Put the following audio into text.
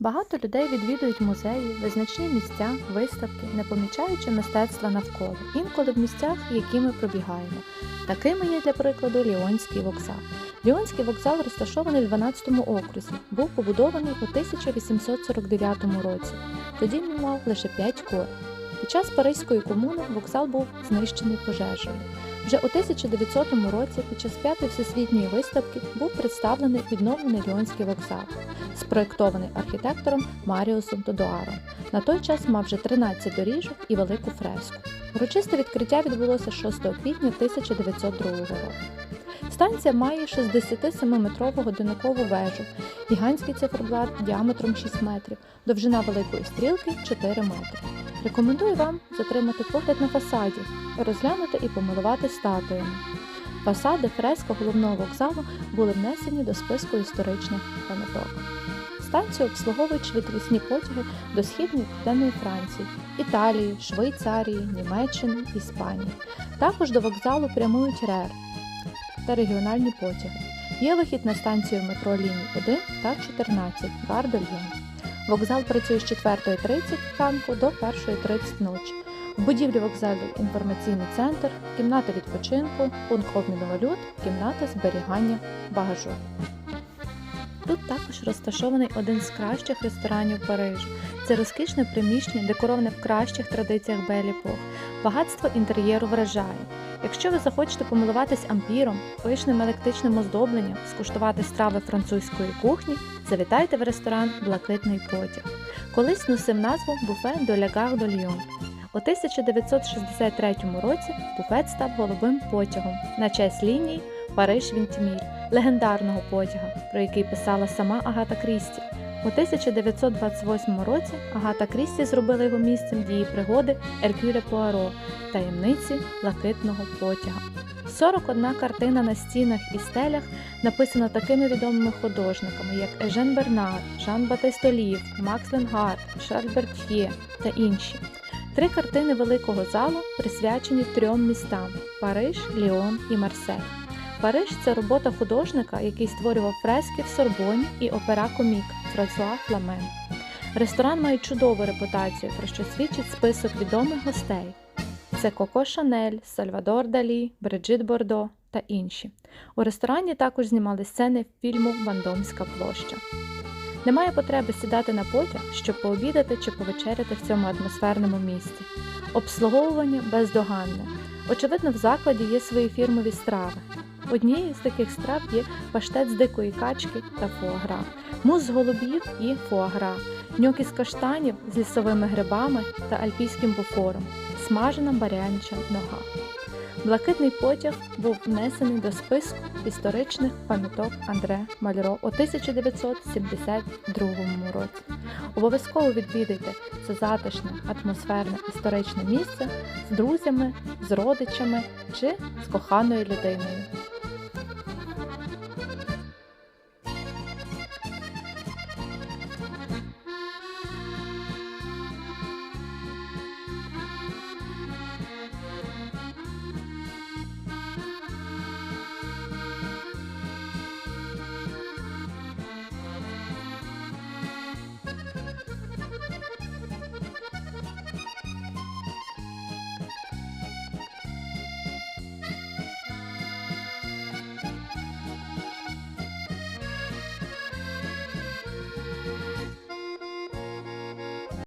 Багато людей відвідують музеї, визначні місця, виставки, не помічаючи мистецтва навколо, інколи в місцях, які ми пробігаємо. Такими є, для прикладу, Ліонський вокзал. Ліонський вокзал розташований в 12 окрузі, був побудований у 1849 році. Тоді він мав лише 5 кор. Під час Паризької комуни вокзал був знищений пожежею. Вже у 1900 році під час п'ятої всесвітньої виставки був представлений відновлений Ліонський вокзал, спроєктований архітектором Маріусом Тодоаром. На той час мав вже 13 доріжок і велику фреску. Урочисте відкриття відбулося 6 квітня 1902 року. Станція має 67-метрову годинникову вежу, гігантський циферблат діаметром 6 метрів, довжина великої стрілки 4 метри. Рекомендую вам затримати погляд на фасаді, розглянути і помилувати статуями. Фасади фреска головного вокзалу були внесені до списку історичних пам'яток. Станцію обслуговують швидкісні потяги до східної південної Франції, Італії, Швейцарії, Німеччини, Іспанії. Також до вокзалу прямують РЕР та регіональні потяги. Є вихід на станцію метро ліній 1 та 14 Гар де Льйон. Вокзал працює з 4.30 ранку до 1.30 ночі. В будівлі вокзалу інформаційний центр, кімната відпочинку, пункт обміну валют, кімната зберігання багажу. Тут також розташований один з кращих ресторанів Парижу. Це розкішне приміщення, декороване в кращих традиціях Белі-Пох. Багатство інтер'єру вражає. Якщо ви захочете помилуватись ампіром, пишним електричним оздобленням, скуштувати страви французької кухні, завітайте в ресторан Блакитний потяг. Колись носив назву буфе до Лягар до Льйон. У 1963 році буфет став голубим потягом на честь лінії Париж Вінтіміль, легендарного потяга, про який писала сама Агата Крісті. У 1928 році Агата Крісті зробила його місцем дії пригоди Еркюля Пуаро таємниці блакитного потяга. 41 картина на стінах і стелях написана такими відомими художниками, як Ежен Бернар, Жан Батист Олів, Макс Ленгард, Шарль Бертьє та інші. Три картини великого залу присвячені трьом містам Париж, Ліон і Марсель. Париж це робота художника, який створював фрески в Сорбоні і опера комік Франсуа Фламен. Ресторан має чудову репутацію, про що свідчить список відомих гостей. Це Коко Шанель, Сальвадор Далі, Бриджит Бордо та інші. У ресторані також знімали сцени фільму Вандомська площа. Немає потреби сідати на потяг, щоб пообідати чи повечеряти в цьому атмосферному місці. Обслуговування бездоганне. Очевидно, в закладі є свої фірмові страви. Однією з таких страв є паштет з дикої качки та фуагра, мус з голубів і фуагра, ньокі з каштанів з лісовими грибами та альпійським буфором, смажена барянича нога. Блакитний потяг був внесений до списку історичних пам'яток Андре Мальро у 1972 році. Обов'язково відвідайте це затишне, атмосферне історичне місце з друзями, з родичами чи з коханою людиною.